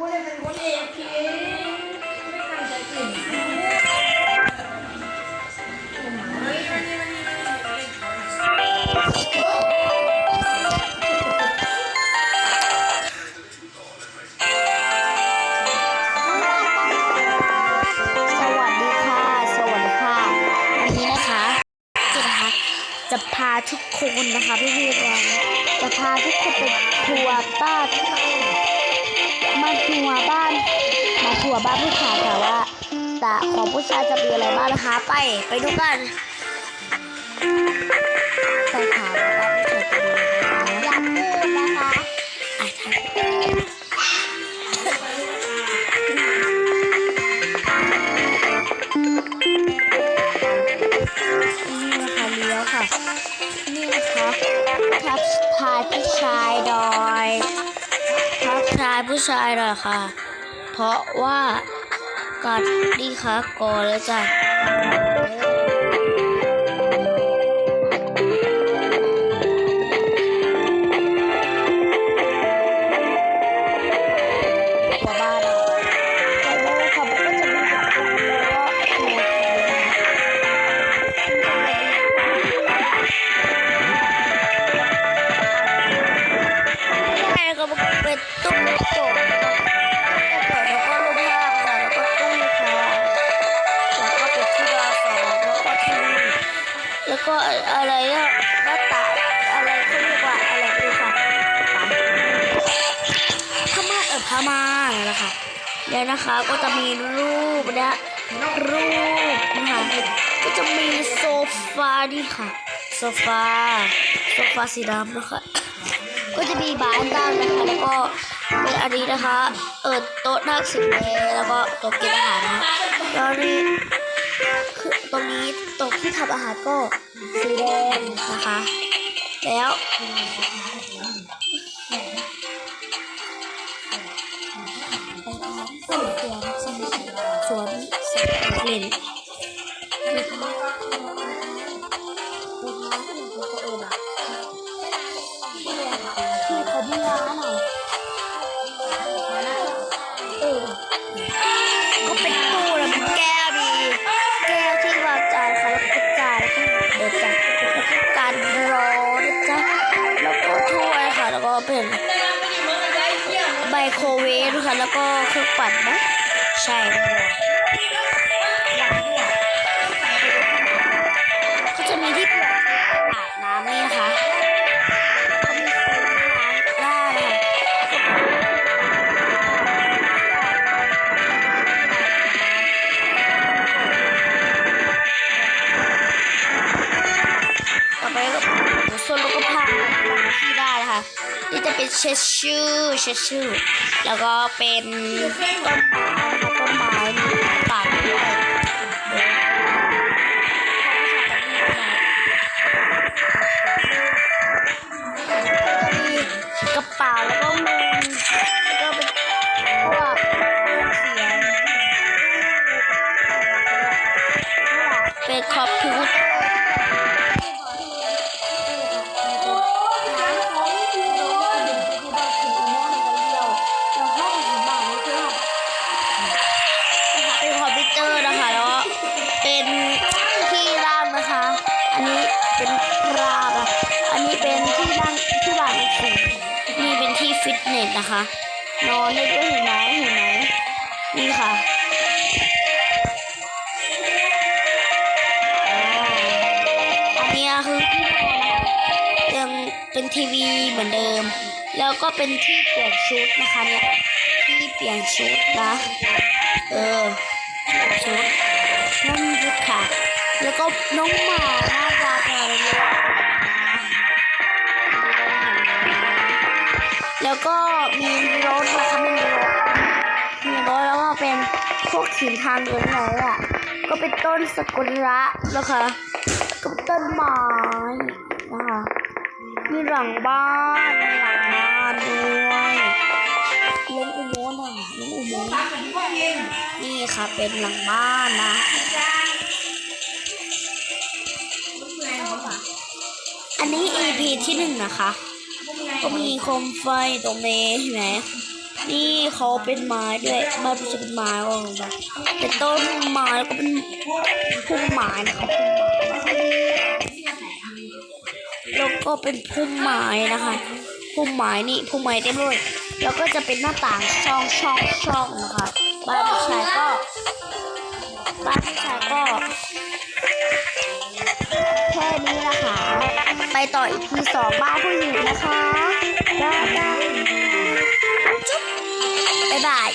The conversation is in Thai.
ว่าได้เป็นคนเอฟเคไม่ตั้งใจกินเฮ้ยวันนี้วันนี้วันนี้สวัสดีค่ะ สวัสดีค่ะ วันนี้นะคะจะนะคะ จะพาทุกคนนะคะพี่พี่ๆเราจะพาทุกคนไปทัวร์บ้าน มาทัวร์บ้าน มาทัวร์บ้านผู้ชายค่ะว่า แต่ของผู้ชายจะมีอะไรบ้างนะคะ ไปไปดูกันไปค่ะว่าบ้านผู้ชายจะมีอะไรบ้างอย่าพูดนะคะอะทำนี่นะคะเลี้ยวค่ะนี่นะคะทักทายผู้ชายดอย ทายผู้ชายดอยค่ะ เพราะว่ากัดดีค่ะก่อนแล้วจ้ะ แล้วก็อะไรอะหน้าตาอะไรเขาเรียกว่าอะไรไม่รู้ค่ะพม่าเออพม่านนั่นแหละค่ะแล้วนะคะก็จะมีรูปนะรูปนะคะก็จะมีโซฟานี่ค่ะโซฟาโซฟาสีดำนะคะก็จะมีบาร์ตั้งนะคะแล้วก็เป็นอันนี้นะคะ เออโต๊ะนั่งสีแดงแล้วก็โต๊ะกินอาหารนะคะแล้วนี่ คือตรงนี้ต๊ะที่ทำอาหารก็สีแดงนะคะ แล้วสวนสวนสวนสวนเล่นมีท้ามี นไมโครเวฟค่ะแล้วก็เครื่องปั่นนะใช่ เป็นเชชชูเชชชูแล้วก็เป็นต้นไม้นะคะต้นไม้ตัดด้วยเดี๋ยวมีกระเป๋าแล้วก็มือแล้วก็เป็นพวกเครื่องเสียงเป็นคอมพิวเตอร์ นะคะ นอนได้ด้วยเห็นไหมเห็นไหมนี่ค่ะอันนี้คือที่นอนนะคะยังเป็นทีวีเหมือนเดิม แล้วก็เป็นที่เปลี่ยนชุดนะคะเนี่ยที่เปลี่ยนชุดนะ เออชุดนั่นชุดค่ะ แล้วก็น้องหมาน่ารักเลย มีรถนะคะมีรถมีรถแล้วก็เป็นพวกขีนทางเดินไหนอะก็เป็นต้นสกุระนะคะก็เป็นต้นไม้นะคะมีหลังบ้านมีหลังบ้านด้วยลงอุโมงค์หน่อยลงอุโมงค์นี่ค่ะเป็นหลังบ้านนะอันนี้ EP ที่หนึ่งนะคะ ก็มีโคมไฟตรงนี้เห็นไหมนี่เขาเป็นไม้ด้วยบ้านผู้ชายเป็นไม้ก็ลงไปเป็นต้นไม้แล้วก็เป็นพุ่มไม้นะคะแล้วก็เป็นพุ่มไม้นะคะพุ่มไม้นี่พุ่มไม้เต็มเลยแล้วก็จะเป็นหน้าต่างช่องช่องช่องนะคะบ้านผู้ชายก็บ้านผู้ชายก็ ไปต่ออีพีสองบ้านผู้หญิงนะคะแล้วกันจุ๊บบ๊ายบาย